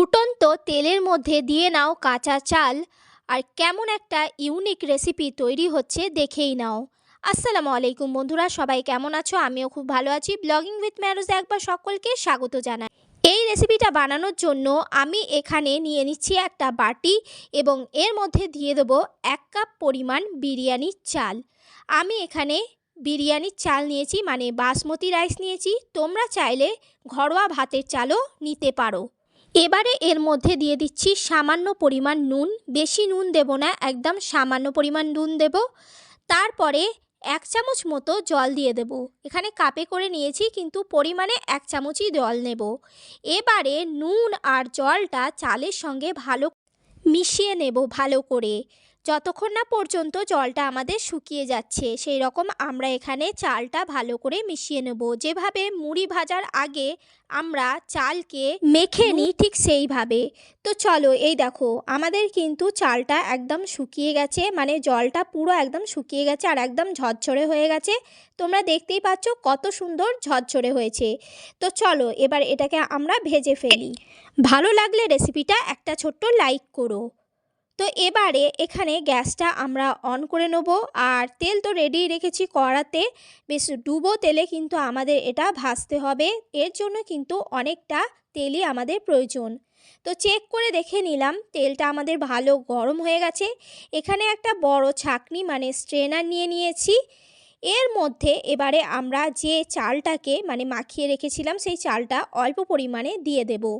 ফুটন্ত তেলের মধ্যে দিয়ে নাও কাঁচা চাল আর কেমন একটা ইউনিক রেসিপি তৈরি হচ্ছে দেখেই নাও। আসসালামু আলাইকুম বন্ধুরা, সবাই কেমন আছো? আমিও খুব ভালো আছি। ব্লগিং উইথ ম্যারোজ একবার সকলকে স্বাগত জানাই। এই রেসিপিটা বানানোর জন্য আমি এখানে নিয়ে নিচ্ছি একটা বাটি এবং এর মধ্যে দিয়ে দেবো এক কাপ পরিমাণ বিরিয়ানির চাল। আমি এখানে বিরিয়ানির চাল নিয়েছি মানে বাসমতি রাইস নিয়েছি। তোমরা চাইলে ঘরোয়া ভাতের চালও নিতে পারো। এবারে এর মধ্যে দিয়ে দিচ্ছি সামান্য পরিমাণ নুন, বেশি নুন দেব না, একদম সামান্য পরিমাণ নুন দেব। তারপরে এক চামচ মতো জল দিয়ে দেব। এখানে কাপে করে নিয়েছি, কিন্তু পরিমাণে এক চামচই জল নেব। এবারে নুন আর জলটা চালের সঙ্গে ভালো মিশিয়ে নেব ভালো করে। যতক্ষণ না পর্যন্ত জলটা আমাদের শুকিয়ে যাচ্ছে সেই রকম আমরা এখানে চালটা ভালো করে মিশিয়ে নেব। যেভাবে মুড়ি ভাজার আগে আমরা চালকে মেখে নিই ঠিক সেইভাবে। তো চলো এই দেখো আমাদের কিন্তু চালটা একদম শুকিয়ে গেছে মানে জলটা পুরো একদম শুকিয়ে গেছে আর একদম ঝরঝরে হয়ে গেছে। তোমরা দেখতেই পাচ্ছ কত সুন্দর ঝরঝরে হয়েছে। তো চলো এবার এটাকে আমরা ভেজে ফেলি। ভালো লাগলে রেসিপিটা একটা ছোট্ট লাইক করো। তো এবারে এখানে গ্যাসটা আমরা অন করে নেব। আর তেল তো রেডি রেখেছি কড়াতে। বেশ ডুবো তেলে কিন্তু আমাদের এটা ভাজতে হবে। এর জন্য কিন্তু অনেকটা তেলই আমাদের প্রয়োজন। তো চেক করে দেখে নিলাম, তেলটা আমাদের ভালো গরম হয়ে গেছে। এখানে একটা বড় ছাকনি মানে স্ট্রেনার নিয়ে নিয়েছি। এর মধ্যে এবারে আমরা যে চালটাকে মানে মাখিয়ে রেখেছিলাম, সেই চালটা অল্প পরিমাণে দিয়ে দেবো।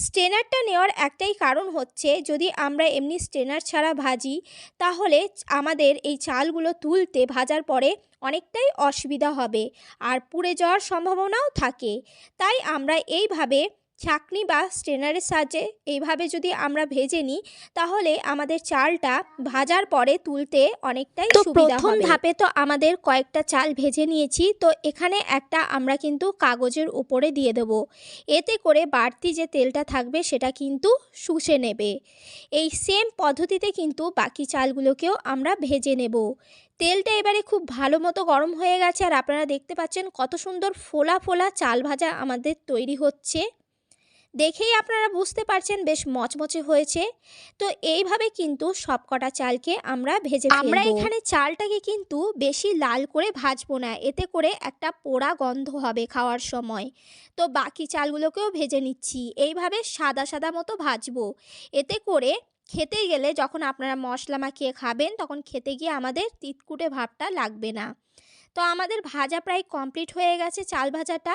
স্ট্রেনারটা নেওয়ার একটাই কারণ হচ্ছে যদি আমরা এমনি স্ট্রেনার ছাড়া ভাজি, তাহলে আমাদের এই চালগুলো তুলতে, ভাজার পরে অনেকটাই অসুবিধা হবে আর পুড়ে যাওয়ার সম্ভাবনাও থাকে। তাই আমরা এইভাবে ছাকনি বা স্ট্রেনারের সাহায্যে এইভাবে যদি আমরা ভেজে নিই তাহলে আমাদের চালটা ভাজার পরে তুলতে অনেকটাই সুবিধা প্রথম ধাপে তো আমাদের কয়েকটা চাল ভেজে নিয়েছি তো এখানে একটা আমরা কিন্তু কাগজের উপরে দিয়ে দেবো। এতে করে বাড়তি যে তেলটা থাকবে সেটা কিন্তু শুষে নেবে। এই সেম পদ্ধতিতে কিন্তু বাকি চালগুলোকেও আমরা ভেজে নেব। তেলটা এবারে খুব ভালো মতো গরম হয়ে গেছে আর আপনারা দেখতে পাচ্ছেন কত সুন্দর ফোলা ফোলা চাল ভাজা আমাদের তৈরি হচ্ছে। দেখেই আপনারা বুঝতে পারছেন বেশ মচমচে হয়েছে। তো এইভাবে কিন্তু সবকটা চালকে আমরা ভেজে আমরা এখানে চালটাকে কিন্তু বেশি লাল করে ভাজবো না এতে করে একটা পোড়া গন্ধ হবে খাওয়ার সময়। তো বাকি চালগুলোকেও ভেজে নিচ্ছি এইভাবে সাদা সাদা মতো ভাজবো। এতে করে খেতে গেলে যখন আপনারা মশলা মাখিয়ে খাবেন তখন খেতে গিয়ে আমাদের তিতকুটে ভাবটা লাগবে না। তো আমাদের ভাজা প্রায় কমপ্লিট হয়ে গেছে চাল ভাজাটা।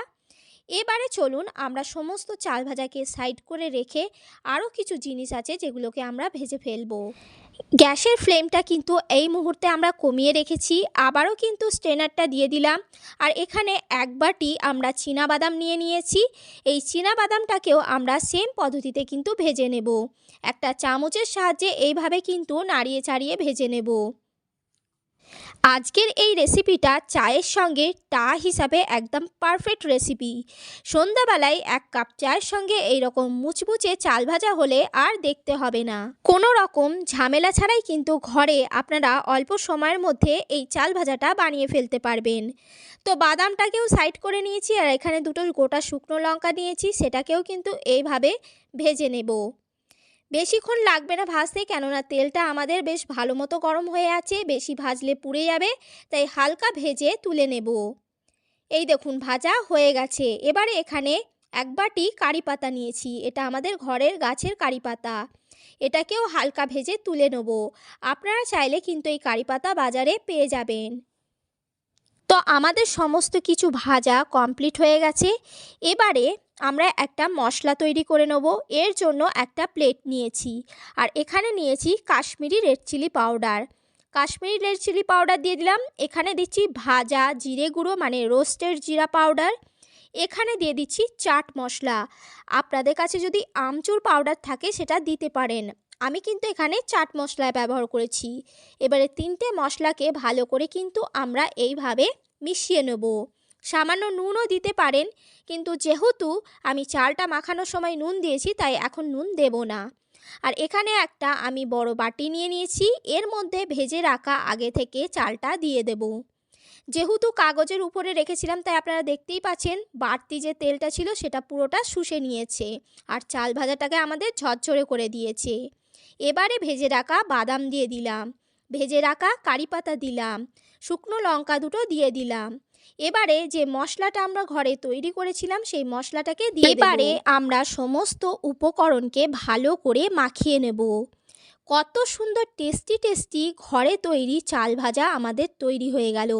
এবারে চলুন আমরা সমস্ত চাল ভাজাকে সাইড করে রেখে আরও কিছু জিনিস আছে যেগুলোকে আমরা ভেজে ফেলব। গ্যাসের ফ্লেমটা কিন্তু এই মুহূর্তে আমরা কমিয়ে রেখেছি, আবারও কিন্তু স্ট্রেনারটা দিয়ে দিলাম। আর এখানে এক বাটি আমরা বাদাম নিয়ে নিয়েছি। এই বাদামটাকেও আমরা সেম পদ্ধতিতে কিন্তু ভেজে নেব। একটা চামচের সাহায্যে এইভাবে কিন্তু নাড়িয়ে চাড়িয়ে ভেজে নেব। আজকের এই রেসিপিটা চায়ের সঙ্গে টা হিসাবে একদম পারফেক্ট রেসিপি সন্ধ্যাবেলায় এক কাপ চায়ের সঙ্গে এই রকম মুচমুচে চাল ভাজা হলে আর দেখতে হবে না। কোনো রকম ঝামেলা ছাড়াই কিন্তু ঘরে আপনারা অল্প সময়ের মধ্যে এই চাল ভাজাটা বানিয়ে ফেলতে পারবেন। তো বাদামটাকেও সাইড করে নিয়েছি আর এখানে দুটো গোটা শুকনো লঙ্কা নিয়েছি, সেটাকেও কিন্তু এইভাবে ভেজে নেব। বেশিক্ষণ লাগবে না ভাজতে, কেননা তেলটা আমাদের বেশ ভালো মতো গরম হয়ে আছে, বেশি ভাজলে পুড়ে যাবে, তাই হালকা ভেজে তুলে নেব। এই দেখুন, ভাজা হয়ে গেছে। এবারে এখানে এক বাটি কারি পাতা নিয়েছি, এটা আমাদের ঘরের গাছের কারি পাতা। এটাকেও হালকা ভেজে তুলে নেব। আপনারা চাইলে কিন্তু এই কারি পাতা বাজারে পেয়ে যাবেন। তো আমাদের সমস্ত কিছু ভাজা কমপ্লিট হয়ে গেছে। এবারে আমরা একটা মশলা তৈরি করে নেব। এর জন্য একটা প্লেট নিয়েছি। আর এখানে নিয়েছি Kashmiri red chilli powder. Kashmiri red chilli powder দিয়ে দিলাম। এখানে দিচ্ছি ভাজা, জিরে গুঁড়ো মানে রোস্টেড জিরা পাউডার। এখানে দিয়ে দিচ্ছি চাট মশলা। আপনাদের কাছে যদি আমচুর পাউডার থাকে, সেটা দিতে পারেন। আমি কিন্তু এখানে চাট মশলা ব্যবহার করেছি। এবারে তিনটে মশলাকে ভালো করে কিন্তু আমরা এইভাবে মিশিয়ে নেব। সামান্য নুনও দিতে পারেন। কিন্তু যেহেতু আমি চালটা মাখানোর সময় নুন দিয়েছি, তাই এখন নুন দেব না। আর এখানে একটা আমি বড় বাটি নিয়ে নিয়েছি। এর মধ্যে ভেজে রাখা আগে থেকে চালটা দিয়ে দেব। যেহেতু কাগজের উপরে রেখেছিলাম, তাই আপনারা দেখতেই পাচ্ছেন, বাড়তি যে তেলটা ছিল, সেটা পুরোটা শুষে নিয়েছে। আর চাল ভাজাটাকে আমাদের ঝরঝরে করে দিয়েছে। এবারে ভেজে রাখা বাদাম দিয়ে দিলাম। ভেজে রাখা কারি পাতা দিলাম। শুকনো লঙ্কা দুটো দিয়ে দিলাম। এবারে যে মশলাটা আমরা ঘরে তৈরি করেছিলাম সেই মশলাটাকে দিয়ে এবারে আমরা সমস্ত উপকরণকে ভালো করে মাখিয়ে নেব। কত সুন্দর টেস্টি টেস্টি ঘরে তৈরি চাল ভাজা আমাদের তৈরি হয়ে গেল।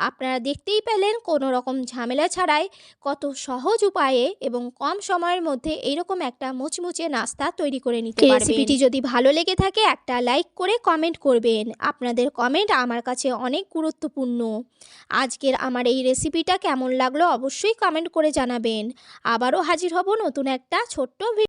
আপনারা দেখতেই পেলেন কোনো রকম ঝামেলা ছাড়াই কত সহজ উপায়ে এবং কম সময়ের মধ্যে এইরকম একটা মুচমুচে নাস্তা তৈরি করে নিতে পারবেন। রেসিপিটি যদি ভালো লেগে থাকে একটা লাইক করে কমেন্ট করবেন। আপনাদের কমেন্ট আমার কাছে অনেক গুরুত্বপূর্ণ। আজকের আমার এই রেসিপিটা কেমন লাগল অবশ্যই কমেন্ট করে জানাবেন। আবারও হাজির হব নতুন একটা ছোট্ট